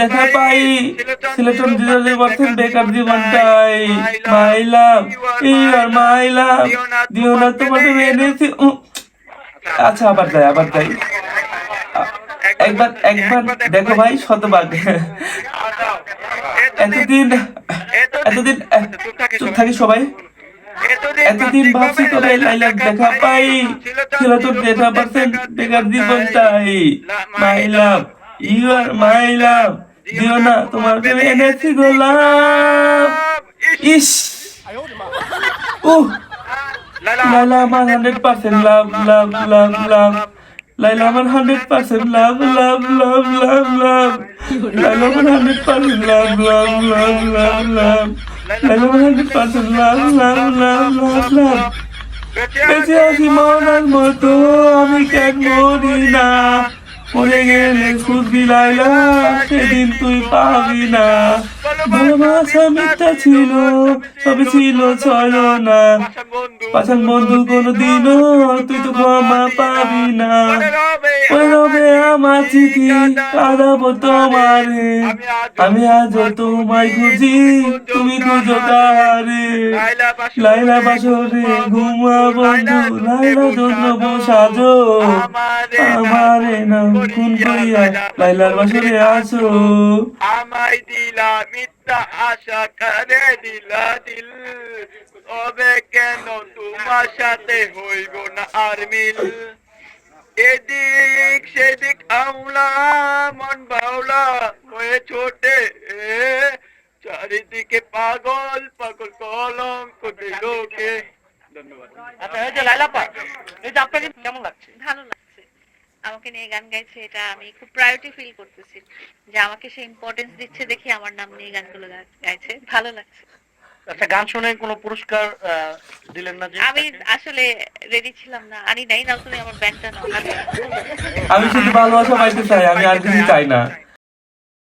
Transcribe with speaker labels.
Speaker 1: দেখা পাই। সিলেটন জিরোলে বলছেন বেকার জীবনটাই মাই লাভ ইউ আর মাই লাভ। দিও না তোমাকে এনেছি। আচ্ছা আবার যাই আবার যাই। একবার একবার দেখো ভাই শতবার এতদিন এতদিন চুপ থাকি সবাই। এতদিন ভাবছি তবে লাইলার দেখা পাই। ছিল তোর দেখা পার্সেন্ট বেকার জীবনটাই মাই লাভ। ইউ আর মাই লাভ দিও না তোমার প্রেমে এনেছি গোলাপ ইস উহ লাইলা আমার হান্ড্রেড পার্সেন্ট লাভ লাভ লাভ লাভ লাইলা আমার হান্ড্রেড পার্সেন্ট লাভ লাভ লাভ লাভ লাভ লাইলা আমার হান্ড্রেড পার্সেন্ট লাভ লাভ লাভ লাভ লাভ লাইলা আমার হান্ড্রেড পার্সেন্ট লাভ লাভ লাভ লাভ লাভ বেঁচে আছি মরার মতো আমি কেন মরি না মরে গেলে খুঁজবি লাইলা সেদিন তুই পাবি না। ভালোবাসা মিথ্যা ছিল সবে ছিল ছয় না পাশান বন্ধু কোনদিনও তুই তো ক্ষমা পাবি না। রবে আমার কাঁদাবো তোমারে। আমি আজও তোমায় খুঁজি, তুমি খুঁজো কারে লাইলা বাসরে ঘুমা বন্ধু, লাইলা জন্য সাজো। আমারে নাম খুন করিয়া লাইলার বাসরে আসো।
Speaker 2: আমায় দিলা মিথ্যা আশা করে দিলা দিল। তবে কেন তোমার সাথে হইব না আর মিল? আমলা মন বাউলা হয়ে ছোটে। চারিদিকে পাগল পাগল কলঙ্ক ধন্যবাদ
Speaker 3: আচ্ছা এই যে লাইলাপা এই যে আপনাকে কেমন লাগছে?
Speaker 4: ভালো লাগছে। আমাকে নিয়ে গান গাইছে এটা আমি খুব প্রায়োরিটি ফিল করতেছি। যে আমাকে সে ইম্পর্টেন্স দিচ্ছে দেখি আমার নাম নিয়ে গানগুলো গাইছে। ভালো লাগছে।
Speaker 3: আচ্ছা গান শুনে কোনো পুরস্কার আহ, দিলেন না
Speaker 4: আমি আসলে রেডি ছিলাম না। আনি নাই না তুমি আমার ব্যান্ডটা নাও
Speaker 1: আমি শুধু ভালোবাসা পাইতে চাই আমি আর কিছু চাই না।